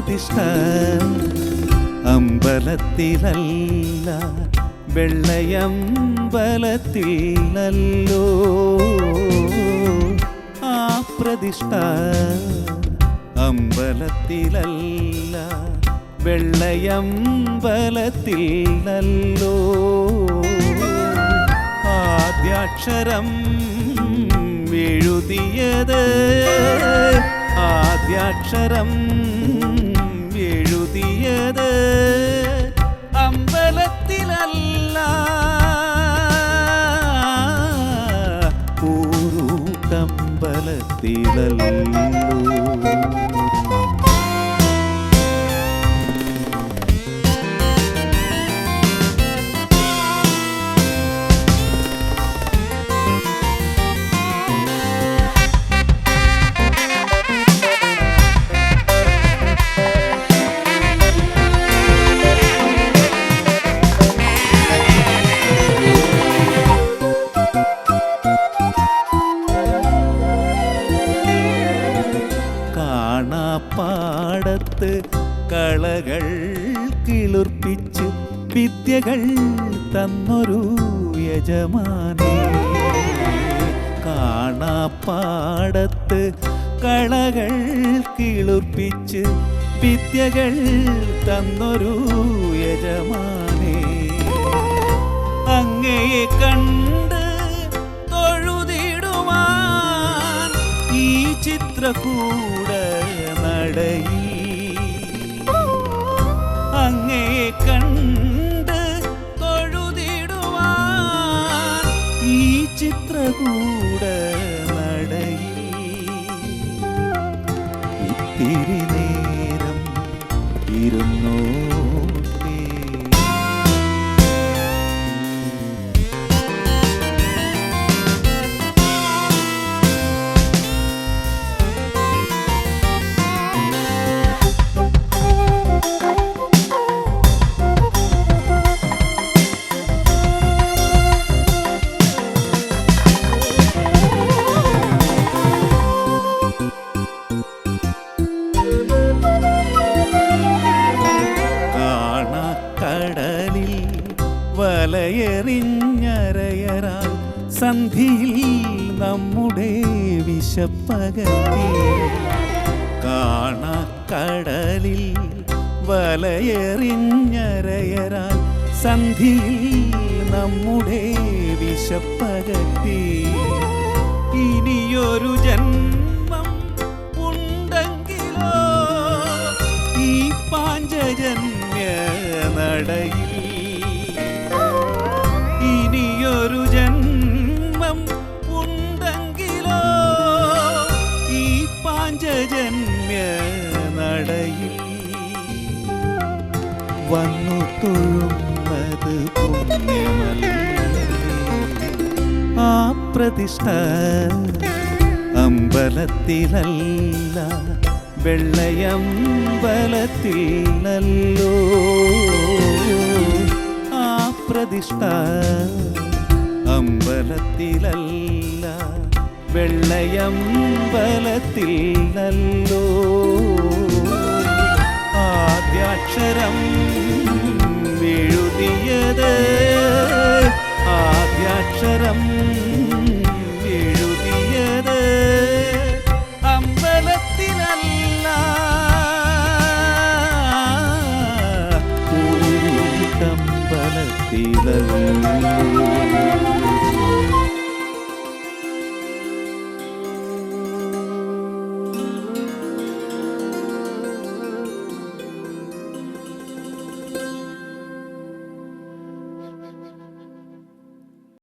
പ്രതിഷ്ഠ. അമ്പലത്തിലല്ല വെള്ളയമ്പലത്തിലല്ലോ. ആ പ്രതിഷ്ഠ അമ്പലത്തിലല്ല വെള്ളയമ്പലത്തിലല്ലോ. ആദ്യാക്ഷരം എഴുതിയത് ആദ്യാക്ഷരം பலத்திலல்லோ കളകൾ കിളിർപ്പിച്ച് വിദ്യകൾ തന്നൊരു യജമാനെ. കാണാപ്പാടത്ത് കളകൾ കിളിർപ്പിച്ച് വിദ്യകൾ തന്നൊരു യജമാനെ. അങ്ങയെ കണ്ട് തൊഴുതിടുവാൻ ഈ ചിത്രകൂട ഇത്തിരി നേരം വലയെറിഞ്ഞരയറാൽ സന്ധിയിൽ നമ്മുടെ വിശപ്പകത്തി കാണക്കടലിൽ വലയെറിഞ്ഞരയറാ സന്ധിയിൽ നമ്മുടെ വിശപ്പകത്തി ഇനിയൊരു ജന്മം ഉണ്ടെങ്കിലോ? ഈ പാഞ്ചജന്യ നടയിൽ പാഞ്ചജന്യ നടയിൽ വന്നു തൊഴുന്നത് ആ പ്രതിഷ്ഠ അമ്പലത്തിലല്ല വെള്ളയമ്പലത്തിൽ നല്ലോ ആ പ്രതിഷ്ഠ അമ്പലത്തിലല്ല വെള്ളയമ്പലത്തിൽ നല്ലോ. ആദ്യാക്ഷരം എഴുതിയത് ആദ്യാക്ഷരം